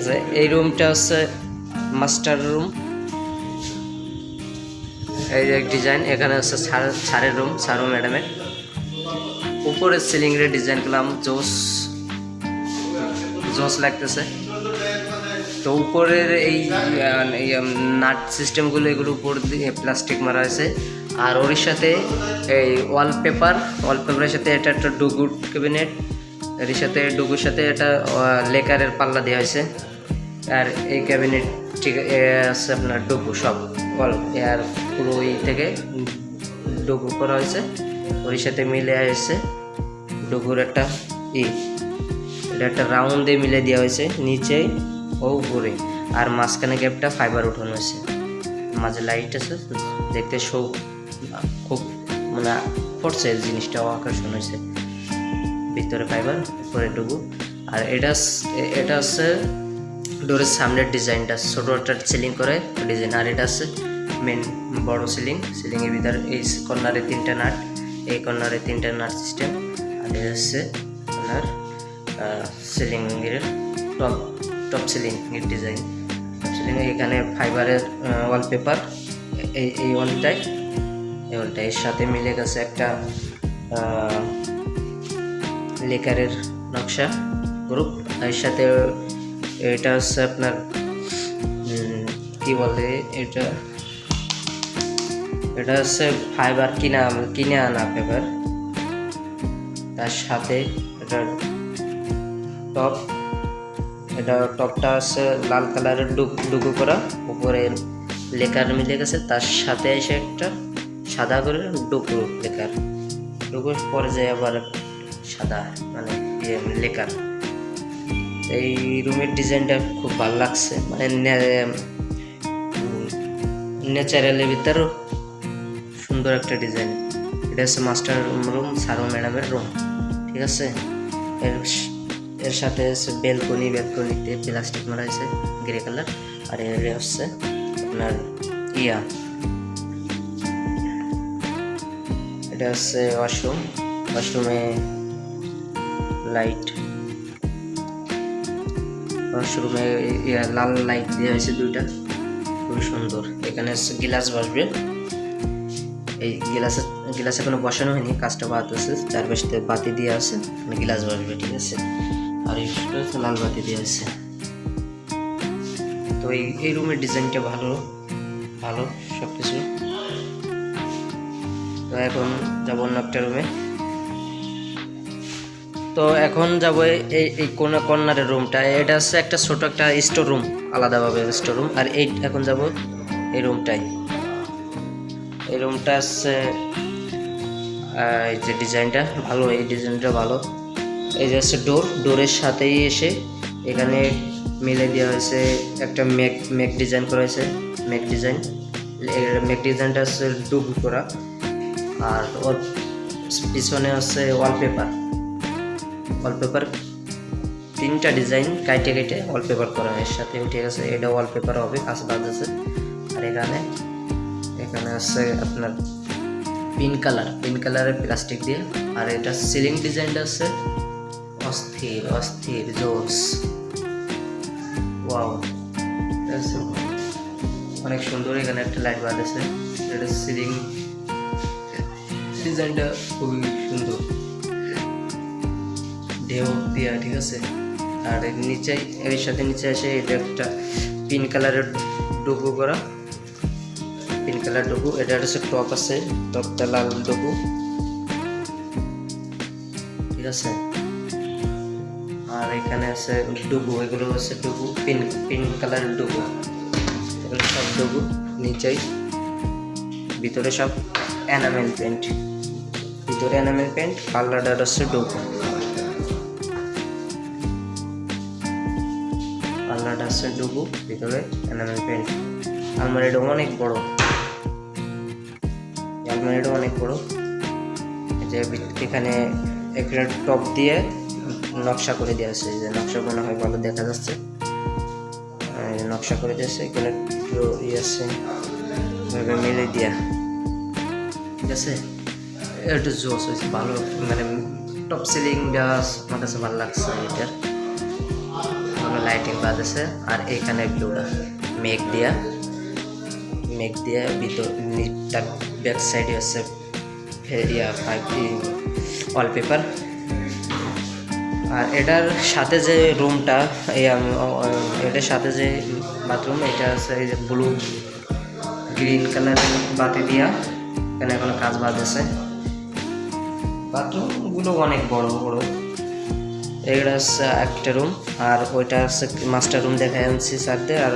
আচ্ছা এই রুমটা হচ্ছে মাস্টার রুম। এই যে ডিজাইন, এখানে হচ্ছে স্যারের রুম স্যার ম্যাডামের। উপরের ডিজাইন করলাম, জোস জোস লাগতেছে। তো উপরের এই নাট সিস্টেমগুলো এগুলো উপর দিয়ে প্লাস্টিক মারা হয়েছে। আর ওর সাথে এই ওয়ালপেপার, ওয়ালপেপারের সাথে এটা একটা ডুগুর ক্যাবিনেট, এর সাথে ডুগুর সাথে এটা লেকারের পাল্লা দেওয়া হয়েছে। আর এই ক্যাবিনেট ঠিক আছে আপনার ডুগু সব। অল আর পুরো এই থেকে ডুবু করা হয়েছে। ওর সাথে মিলে আসছে ডুবুর একটা ই। এটা একটা রাউন্ডে মিলে দেওয়া হয়েছে, নিচে ও উপরে। আর মাঝখানে গ্যাপটা ফাইবার উঠানো হয়েছে। মাঝে লাইট আছে দেখতে শো খুব মানে পড়ছে জিনিসটাও আকর্ষণ হয়েছে। ভিতরে ফাইবার উপরে ডুবু আর এটা এটা হচ্ছে ডোরের সামনের ডিজাইনটা ছোট একটা সিলিং করে ডিজাইন আর এটা আছে মেন বড় সিলিং সিলিংয়ের ভিতরে এই কর্নারে তিনটা নাট, এই কর্নারে তিনটা নাট সিস্টেম আর এটা হচ্ছে আপনার সিলিংয়ের টপ টপ সিলিং এর ডিজাইন সিলিং এখানে ফাইবারের ওয়ালপেপার এই এই ওয়ালটাই এই ওয়ালটা এর সাথে মিলে গেছে একটা লেকারের নকশা গ্রুপ এর সাথে এটা হচ্ছে আপনার কি বলে এটা? এটা হচ্ছে ফাইবার কিনা কিনে আনা পেপার তার সাথে এটা টপ এটা টপটা হচ্ছে লাল কালারের ডুক, ডুকু করা। উপরে লেকার মিলে গেছে, তার সাথে এসে একটা সাদা করে ডুগু লেকার ডুকুর পরে যায় আবার সাদা মানে ইয়ে লেকার এই রুমের ডিজাইনটা খুব ভালো লাগছে। মানে ন্যাচারালের ভিতরেও সুন্দর একটা ডিজাইন। এটা হচ্ছে মাস্টার রুম সারো ম্যাডামের রুম। ঠিক আছে? এর এর সাথে হচ্ছে বেলকনি, বেলকনিতে প্লাস্টিক মারা হয়েছে, গ্রে কালার। আর এর হচ্ছে আপনার ইয়া। এটা হচ্ছে ওয়াশরুম। ওয়াশরুমে লাইট। ওয়াশরুমে লাল লাইট দেওয়া হয়েছে দুইটা। খুবই সুন্দর। এখানে গ্লাস বসবে। এই গ্লাসে গ্লাসে কোনো বসানো হয়নি, কাজটা বাদ আছে। চারপাশে বাতি দিয়ে আছে গ্লাস বসবে, ঠিক আছে? আর এই লাল বাতি দিয়ে আছে। তো এই এই রুমের ডিজাইনটা ভালো ভালো সব কিছু তো এখন যাব অন্য একটা রুমে তো এখন যাব এই এই কোন কর্নারের রুমটা এটা হচ্ছে একটা ছোট একটা স্টোর রুম আলাদাভাবে স্টোর রুম আর এই এখন যাব এই রুমটাই এই রুমটা হচ্ছে এই যে ডিজাইনটা ভালো, এই ডিজাইনটা ভালো। এই যে হচ্ছে ডোর ডোরের সাথেই এসে এখানে মিলে দেওয়া হয়েছে একটা মেক মেক ডিজাইন করা হয়েছে মেক ডিজাইন মেক ডিজাইনটা হচ্ছে ডুব করা। আর ওর পিছনে হচ্ছে ওয়ালপেপার ওয়ালপেপার তিনটা ডিজাইন কাইটে কেটে ওয়ালপেপার করা হয়। সাথে উঠে গেছে এটা ওয়ালপেপার হবে কাজ বাদ আছে। আর এখানে এখানে আছে আপনার পিঙ্ক কালার পিঙ্ক কালারের প্লাস্টিক দিয়ে। আর এটা সিলিং ডিজাইনটা আছে। অস্থির অস্থির, জোস। ওয়াও অনেক সুন্দর এখানে একটা লাইট বাদ আছে এটা সিলিং ডিজাইনটা খুবই সুন্দর। ঢেউ দেওয়া ঠিক আছে? আর নিচে, এর সাথে নিচে আসে এটা একটা পিঙ্ক কালারের ডুবু করা। পিঙ্ক কালার ডুবু এটা হচ্ছে টপ আছে টপটা লাল ডুবু ঠিক আছে? আর এখানে আছে ডুবু এগুলো হচ্ছে ডুবু পিঙ্ক পিঙ্ক কালারের ডুবু এগুলো সব ডুবু নিচেই। ভিতরে সব এনামেল পেন্ট ভিতরে এনামেল পেন্ট পাল্লাটার হচ্ছে ডুবু পাল্লাটা আছে ডুবু, ভিতরে এনামেল পেন্ট আলমারিটা অনেক বড়। আলমারিটা অনেক বড়। যে এখানে একটা টপ দিয়ে নকশা করে দেওয়া আছে। যে নকশা মনে হয় ভালো দেখা যাচ্ছে। নকশা করে দিয়েছে এখানে ইয়ে আছে। এভাবে মিলে দিয়া। ঠিক আছে? একটু জোস হয়েছে। ভালো মানে টপ সিলিংটা আমার কাছে ভালো লাগছে। ভালো লাইটিং বাজেছে, আর এখানে ব্লুটা মেঘ দিয়া। মেঘ দিয়া ভিতর নিচটা ব্যাক সাইডে হচ্ছে ফে- ইয়া পাইপ ওয়ালপেপার আর এটার সাথে যে রুমটা এটার সাথে যে বাথরুম এটা আছে এই যে ব্লু গ্রিন কালারের বাতি দিয়া। এখানে এখনও কাজ বাদ আছে বাথরুমগুলো অনেক বড় বড়। এটা হচ্ছে একটা রুম আর ওইটা হচ্ছে মাস্টার রুম দেখা যাচ্ছে সাথে আর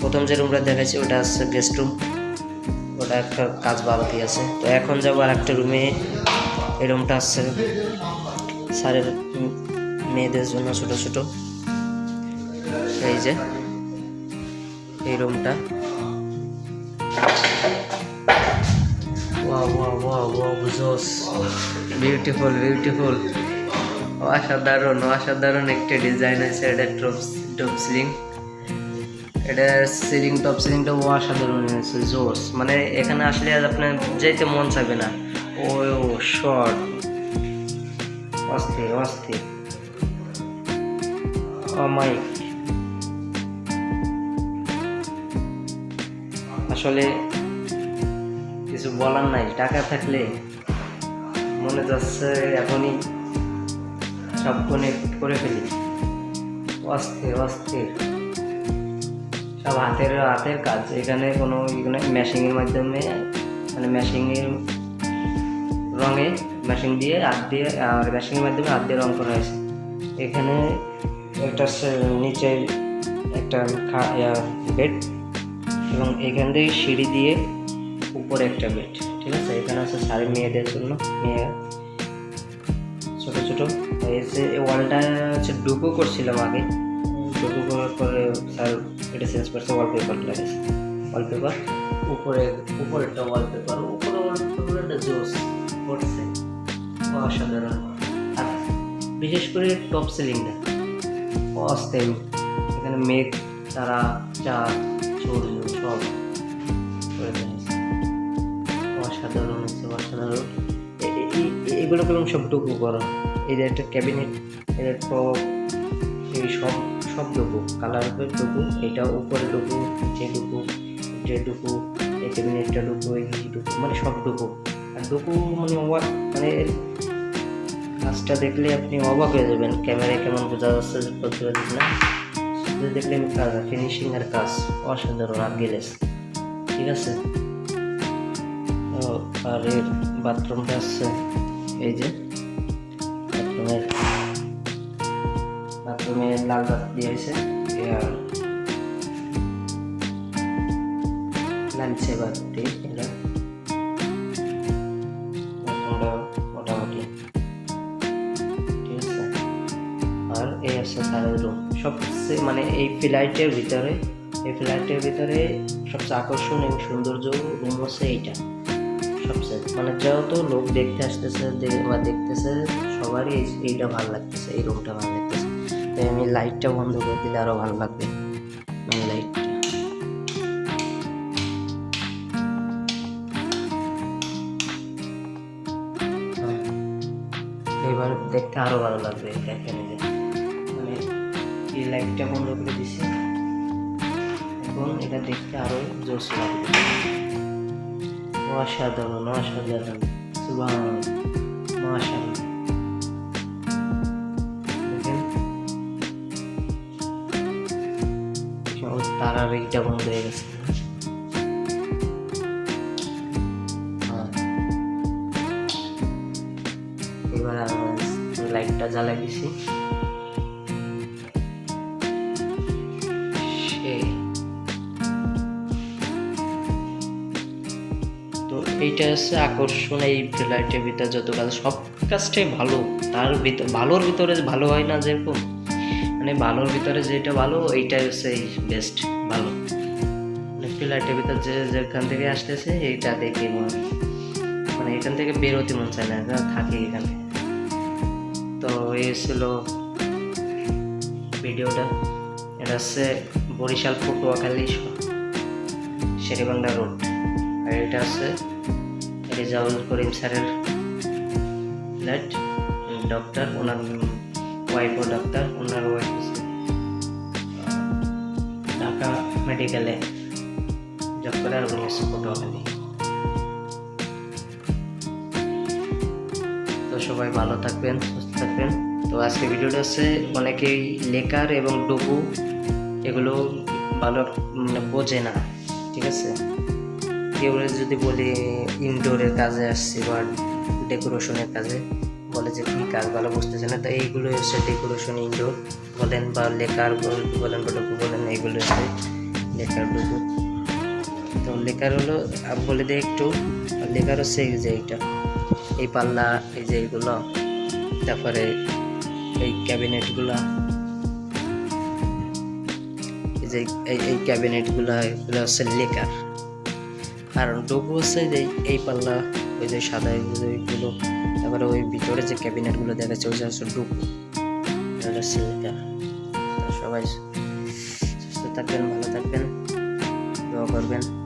প্রথম যে রুমটা দেখাচ্ছি ওটা হচ্ছে গেস্ট রুম ওটা একটা কাজ বাকি আছে। তো এখন যাব আর একটা রুমে এই রুমটা হচ্ছে স্যারের মেয়েদের জন্য ছোট ছোট। এই যে, এই রুমটা ওয়াও ওয়াও জোস বিউটিফুল বিউটিফুল অসাধারণ অসাধারণ একটা ডিজাইন আছে, এটা টপ টপ সিলিং এটা সিলিং টপ সিলিংটা অসাধারণ হয়েছে, জোস। মানে এখানে আসলে আপনার যেতে মন চাইবে না। ও শর্ট অস্থির অস্থির। অমাইক আসলে কিছু বলার নাই, টাকা থাকলে মনে যাচ্ছে এখনই সব connect করে ফেলি। অস্থির অস্থির সব হাতের হাতের কাজ। এখানে কোনো মেশিংয়ের মাধ্যমে মানে মেশিংয়ের রঙে মেশিন দিয়ে হাত দিয়ে, আর মেশিংয়ের মাধ্যমে হাত দিয়ে রং করা হয়েছে। এখানে একটা নিচে একটা বেড এবং এখান থেকে সিঁড়ি দিয়ে উপরে একটা বেড ঠিক আছে? এখানে আছে সারি মেয়েদের জন্য মেয়ে যে এই ওয়ালটা হচ্ছে ডুকো করছিলাম আগে। ডুকো করার পরে স্যার এটা চেঞ্জ করছে ওয়ালপেপার লাগাইছে ওয়ালপেপার উপরে উপরেরটা ওয়ালপেপার উপরে ওয়ালপেপারটা জোস করছে। অসাধারণ। আর বিশেষ করে টপ সিলিংটা অস্থির। এখানে মেঘ তারা চাঁদ সূর্য সব করে অসাধারণ হচ্ছে অসাধারণ। এ- এ- এ- এগুলো কেমন সব ডুকু করো। যে একটা ক্যাবিনেট এটা টপ এই সব সব ডুকু কালার ডুকু এটা উপরে ডুকু নিচে ডুকু যে ডুকু এই ক্যাবিনেটটা ডুকু এই ডুকু মানে সব ডুকু আর ডুকু মানে অবাক মানে কাজটা দেখলে আপনি অবাক হয়ে যাবেন ক্যামেরায় কেমন বোঝা যাচ্ছে বলতে পারছি না? শুধু দেখলে আমি কাজ ফিনিশিং এর কাজ, অসাধারণ, আর গেলেস। ঠিক আছে? আর এর বাথরুমটা আছে, এই যে। লাল দিয়েছে লালচে বাতি এটা। মোটামুটি ঠিক আছে। আর এই আছে সারের রুম সবচেয়ে মানে এই ফ্লাইটের ভিতরে এই ফ্লাইটের ভিতরে সবচেয়ে আকর্ষণ এবং সৌন্দর্য রুম হচ্ছে এইটা। সবচেয়ে মানে যেহেতু লোক দেখতে আসতেছে বা দেখতেছে সবারই এইটা ভালো লাগতেছে এই রুমটা ভালো তাই আমি লাইটটা বন্ধ করে দিলে আরও ভালো লাগবে। মানে লাইটটা হ্যাঁ। এবার দেখতে আরও ভালো লাগবে দেখেন যে। মানে এই লাইটটা বন্ধ করে দিছি। এখন এটা দেখতে আরও জোস লাগবে। অসাধারণ অসাধারণ। সুবাহ মাশাআল্লাহ। তারার এইটা বন্ধ হয়ে গেছে। হ্যাঁ। এবার লাইটটা জ্বালাই দিছি। এইটা হচ্ছে আকর্ষণ এই লাইটের ভিতরে যত কাজ সব কাজটাই ভালো, তার ভিতর ভালোর ভিতরে ভালো হয় না যেরকম। মানে ভালোর ভিতরে যেটা ভালো, এইটাই হচ্ছে এই বেস্ট ভালো। মানে ফ্লাইটের ভিতর যে যেখান থেকে আসতেছে, এইটা দেখে মনে মানে এখান থেকে বেরোতে মন চায় না থাকে এখানে তো এই ছিল ভিডিওটা। এটা হচ্ছে বরিশাল, পটুয়াখালী, শেরিবাংলা রোড আর এটা হচ্ছে রেজাউল করিম স্যারের ফ্ল্যাট ডক্টর ওনার ওয়াইফও ডাক্তার ওনার ওয়াইফ মেডিকেলে জব করে আর হচ্ছে পটুয়াখালী তো সবাই ভালো থাকবেন, সুস্থ থাকবেন। তো আজকে ভিডিওটা হচ্ছে অনেকেই লেকার এবং ডুবু, এগুলো ভালো মানে বোঝে না, ঠিক আছে? কেউ যদি বলি ইনডোরের কাজে আসছি বা ডেকোরেশনের কাজে, বলে যে কী কাজ ভালো বুঝতেছে না। তো এইগুলো হচ্ছে ডেকোরেশন ইনডোর বলেন বা লেকার বল- বলেন বা ডুবু বলেন, এইগুলো হচ্ছে লেকার ডুবু তো লেকার হলো বলে দিই একটু লেকার হচ্ছে এই যে এইটা। এই পাল্লা, এই যে এইগুলো, তারপরে এই ক্যাবিনেটগুলো। এই যে এই ক্যাবিনেটগুলো, এগুলো হচ্ছে লেকার আর ডুবু হচ্ছে যে এই পাল্লা, ওই যে সাদা এগুলো ওইগুলো তারপরে ওই ভিতরে যে ক্যাবিনেটগুলো দেখা যাচ্ছে ওই যে হচ্ছে ডুবু সবাই সুস্থ থাকবেন, ভালো থাকবেন। করবেন।